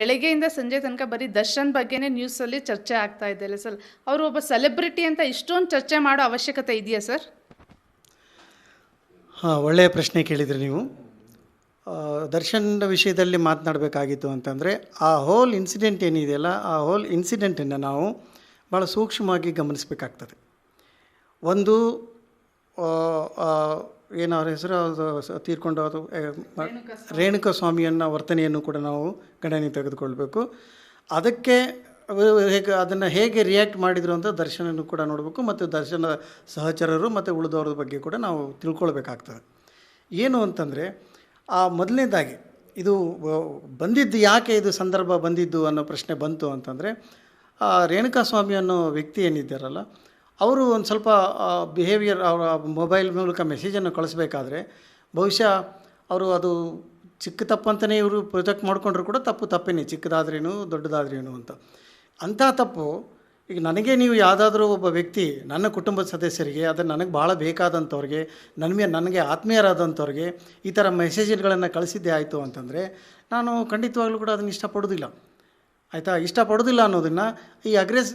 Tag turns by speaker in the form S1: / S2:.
S1: ಬೆಳಗ್ಗೆಯಿಂದ ಸಂಜೆ ತನಕ ಬರೀ ದರ್ಶನ್ ಬಗ್ಗೆನೇ ನ್ಯೂಸಲ್ಲಿ ಚರ್ಚೆ ಆಗ್ತಾ ಇದೆ ಸರ್? ಅವರು ಒಬ್ಬ ಸೆಲೆಬ್ರಿಟಿ ಅಂತ ಇಷ್ಟೊಂದು ಚರ್ಚೆ ಮಾಡೋ ಅವಶ್ಯಕತೆ ಇದೆಯಾ ಸರ್?
S2: ಹಾಂ, ಒಳ್ಳೆಯ ಪ್ರಶ್ನೆ ಕೇಳಿದ್ರಿ ನೀವು. ದರ್ಶನ್ ವಿಷಯದಲ್ಲಿ ಮಾತನಾಡಬೇಕಾಗಿತ್ತು ಅಂತಂದರೆ, ಆ ಹೋಲ್ ಇನ್ಸಿಡೆಂಟ್ ಏನಿದೆಯಲ್ಲ ಆ ಹೋಲ್ ಇನ್ಸಿಡೆಂಟನ್ನು ನಾವು ಭಾಳ ಸೂಕ್ಷ್ಮವಾಗಿ ಗಮನಿಸಬೇಕಾಗ್ತದೆ. ಒಂದು ಏನು ಅವ್ರ ಹೆಸರು ಅದು ತೀರ್ಕೊಂಡು ಅದು ರೇಣುಕಾ ಸ್ವಾಮಿಯನ್ನ ವರ್ತನೆಯನ್ನು ಕೂಡ ನಾವು ಗಣನೆ ತೆಗೆದುಕೊಳ್ಬೇಕು. ಅದಕ್ಕೆ ಹೇಗೆ ಅದನ್ನು ಹೇಗೆ ರಿಯಾಕ್ಟ್ ಮಾಡಿದರು ಅಂತ ದರ್ಶನನ್ನು ಕೂಡ ನೋಡಬೇಕು ಮತ್ತು ದರ್ಶನ ಸಹಚರರು ಮತ್ತು ಉಳಿದವ್ರ ಬಗ್ಗೆ ಕೂಡ ನಾವು ತಿಳ್ಕೊಳ್ಬೇಕಾಗ್ತದೆ. ಏನು ಅಂತಂದರೆ ಆ ಮೊದಲನೇದಾಗಿ ಇದು ಬಂದಿದ್ದು ಯಾಕೆ ಇದು ಸಂದರ್ಭ ಬಂದಿದ್ದು ಅನ್ನೋ ಪ್ರಶ್ನೆ ಬಂತು ಅಂತಂದರೆ ಆ ರೇಣುಕಾ ಸ್ವಾಮಿ ಅನ್ನೋ ವ್ಯಕ್ತಿ ಏನಿದ್ದಾರಲ್ಲ ಅವರು ಒಂದು ಸ್ವಲ್ಪ ಬಿಹೇವಿಯರ್ ಅವರ ಮೊಬೈಲ್ ಮೂಲಕ ಮೆಸೇಜನ್ನು ಕಳಿಸ್ಬೇಕಾದ್ರೆ ಬಹುಶಃ ಅವರು ಅದು ಚಿಕ್ಕ ತಪ್ಪಂತಲೇ ಇವರು ಪ್ರೊಜೆಕ್ಟ್ ಮಾಡಿಕೊಂಡ್ರು ಕೂಡ ತಪ್ಪು ತಪ್ಪೇನೆ, ಚಿಕ್ಕದಾದ್ರೇನು ದೊಡ್ಡದಾದ್ರೇನು ಅಂತ. ಅಂಥ ತಪ್ಪು ಈಗ ನನಗೆ ನೀವು ಯಾವುದಾದ್ರೂ ಒಬ್ಬ ವ್ಯಕ್ತಿ ನನ್ನ ಕುಟುಂಬದ ಸದಸ್ಯರಿಗೆ ಅದು ನನಗೆ ಭಾಳ ಬೇಕಾದಂಥವ್ರಿಗೆ ನನಗೆ ನನಗೆ ಆತ್ಮೀಯರಾದಂಥವ್ರಿಗೆ ಈ ಥರ ಮೆಸೇಜ್ಗಳನ್ನು ಕಳಿಸಿದ್ದೇ ಆಯಿತು ಅಂತಂದರೆ ನಾನು ಖಂಡಿತವಾಗ್ಲೂ ಕೂಡ ಅದನ್ನು ಇಷ್ಟಪಡೋದಿಲ್ಲ. ಆಯಿತಾ? ಇಷ್ಟಪಡೋದಿಲ್ಲ ಅನ್ನೋದನ್ನು ಈ ಅಗ್ರೆಸ್